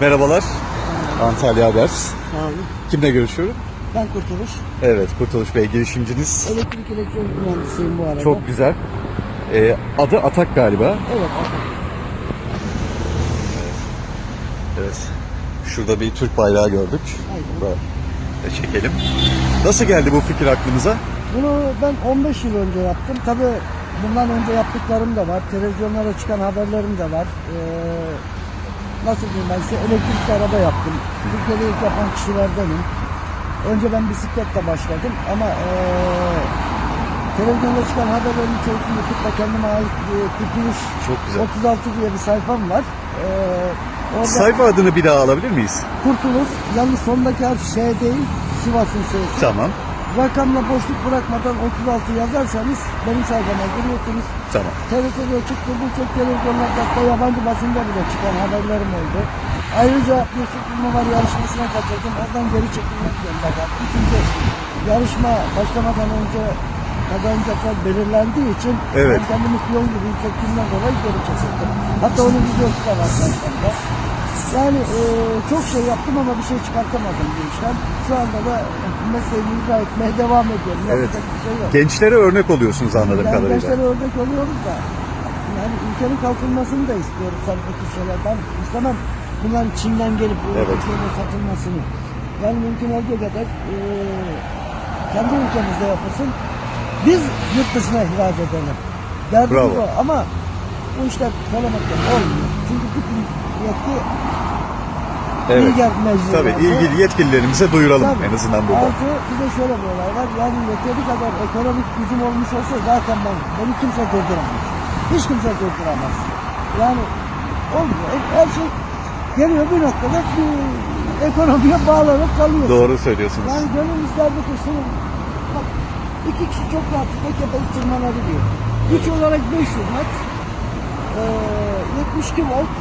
Merhabalar. Antalya Haber. Sağ olun. Kimle görüşüyorum? Ben Kurtuluş. Evet, Kurtuluş Bey girişimciniz. Elektrik elektronik mühendisiyim bu arada. Çok güzel. Ee, adı Atak galiba. Evet. Atak. Evet. Şurada bir Türk bayrağı gördük. Aynen. Burada da çekelim. Nasıl geldi bu fikir aklınıza? Bunu ben 15 yıl önce yaptım. Tabi bundan önce yaptıklarım da var. Televizyonlara çıkan haberlerim de var. Ee, nasıl diyeyim ben size elektrikli araba yaptım. Türkiye'de ilk yapan kişilerdenim. Önce ben bisikletle başladım ama ee, televizyonda çıkan haberlerin çoğusunu YouTube'da kendime ait e, Kurtuluş Çok güzel. 36 diye bir sayfam var. Orada Sayfa adını bir daha alabilir miyiz? Kurtuluş, yalnız sondaki harf şey değil, Sivas'ın S'si. Tamam. Rakamla boşluk bırakmadan 36 yazarsanız benim sayfama giriyorsunuz. Tamam. TRT'de çıktı, birçok televizyonlarda hatta yabancı basında bile çıkan haberlerim oldu. Ayrıca bir var yarışmasına katıldım. Oradan geri çekilmek zorunda kaldım. Çünkü yarışma başlamadan önce kazanacaklar belirlendiği için Evet. ben kendimi piyon gibi hissettiğimden dolayı geri çekildim. Hatta onun videosu da var sayfamda. Yani e, çok şey yaptım ama bir şey çıkartamadım bu işten. Şu anda da mesleğimi icra etmeye devam ediyorum. Evet. Yapacak bir şey yok. Gençlere örnek oluyorsunuz anladığım Yani kadarıyla. gençlere örnek oluyoruz da yani ülkenin kalkınmasını da istiyoruz tabii bu tür şeyler. Ben istemem bunların Çin'den gelip Evet. Türkiye'de satılmasını. Yani mümkün olduğu kadar e, kendi ülkemizde yapılsın. Biz yurt dışına ihraç edelim. Derdim Bravo. bu ama bu işler söylemekten olmuyor. Çünkü bütün yetki Evet. İlgili meclislerde. Tabii ilgili yetkililerimize duyuralım Tabii. en azından burada. Artı bir de şöyle bir olay var. Yani yeteri kadar ekonomik gücüm olmuş olsa zaten ben beni kimse durduramaz. Hiç kimse durduramaz. Yani olmuyor. Her şey geliyor bir noktada bir ekonomiye bağlanıp kalıyor. Doğru söylüyorsunuz. Yani gönül isterdi ki şunu bak iki kişi çok rahatlıkla tepeye tırmanabiliyor. Güç olarak 500 met, eee 72 volt,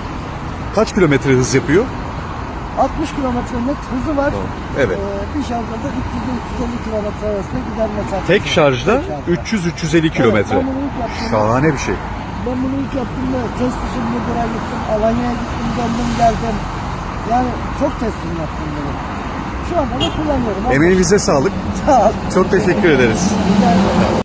Kaç kilometre hız yapıyor? 60 kilometre net hızı var. Evet. Ee, bir şarjda 300-350 kilometre arasında gider mesafe. Tek şarjda Tek şarjda. 300-350 kilometre. Evet, ben bunu ilk yaptığımda- Şahane bir şey. Ben bunu ilk yaptığımda test için Mudur'a gittim, Alanya'ya gittim, döndüm geldim. Yani çok testim yaptım bunu. Şu anda da kullanıyorum. Emeğinize sağlık. Sağ ol. Çok teşekkür ederiz. Rica ederim.